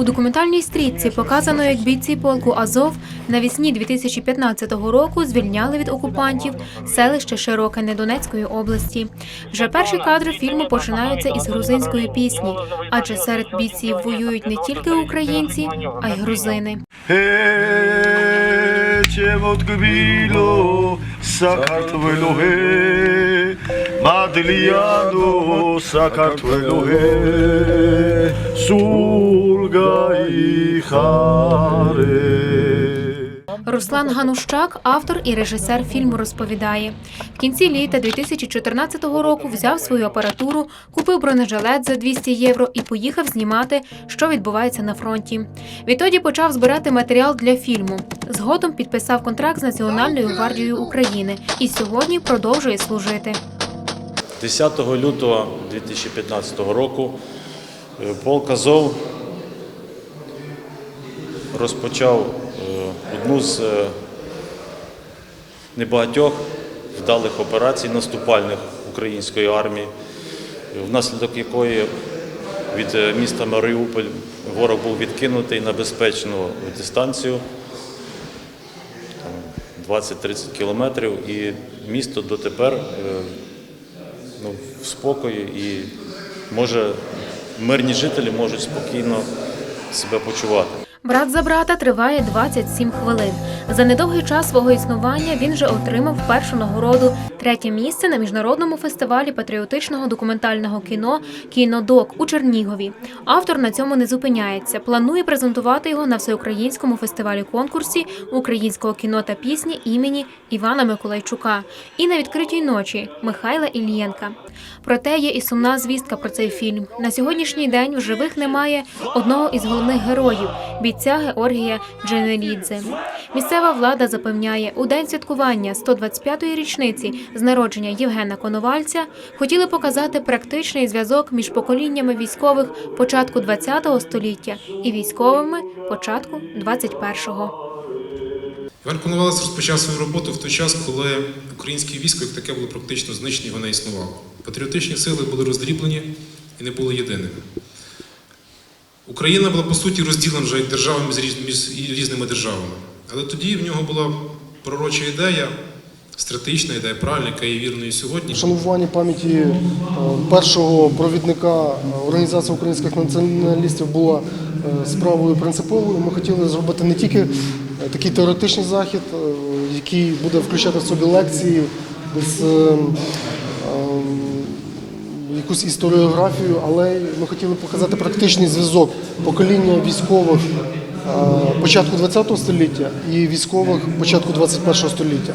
У документальній стрітці показано, як бійці полку Азов навесні 2015 року звільняли від окупантів селище Широке Недонецької області. Вже перші кадри фільму починаються із грузинської пісні, адже серед бійців воюють не тільки українці, а й грузини. Мадліяно сакартвелуге, су Хари. Руслан Ганущак, автор і режисер фільму, розповідає в кінці літа 2014 року. Взяв свою апаратуру, купив бронежилет за 200 євро і поїхав знімати, що відбувається на фронті. Відтоді почав збирати матеріал для фільму. Згодом підписав контракт з Національною гвардією України і сьогодні продовжує служити. 10 лютого 2015 року е, полк Азов розпочав е, одну з е, небагатьох вдалих операцій наступальних української армії, внаслідок якої від е, міста Маріуполь ворог був відкинутий на безпечну дистанцію 20-30 кілометрів, і місто дотепер ну, в спокої і може мирні жителі можуть спокійно себе почувати. Брат за брата триває 27 хвилин. За недовгий час свого існування він вже отримав першу нагороду третє місце на міжнародному фестивалі патріотичного документального кіно Кінодок у Чернігові. Автор на цьому не зупиняється. Планує презентувати його на всеукраїнському фестивалі конкурсі українського кіно та пісні імені Івана Миколайчука і на відкритій ночі Михайла Іллєнка. Проте є і сумна звістка про цей фільм. На сьогоднішній день в живих немає одного із головних героїв бійця Георгія Дженелідзе. Місцева влада запевняє, у день святкування 125-ї річниці з народження Євгена Коновальця хотіли показати практичний зв'язок між поколіннями військових початку ХХ століття і військовими початку 21-го. Іван Коновалець розпочав свою роботу в той час, коли українське військо як таке було практично знищено, його не існувало. Патріотичні сили були роздріблені і не були єдиними. Україна була по суті розділена вже державами між різними державами. Але тоді в нього була пророча ідея, стратегічна ідея, правильна, яка є вірною сьогодні. Вшанування пам'яті е, першого провідника е, Організації українських націоналістів була е, справою принциповою. Ми хотіли зробити не тільки такий теоретичний захід, який буде включати в собі лекції з якусь історіографію, але ми хотіли показати практичний зв'язок покоління військових початку ХХ століття і військових початку ХХ століття.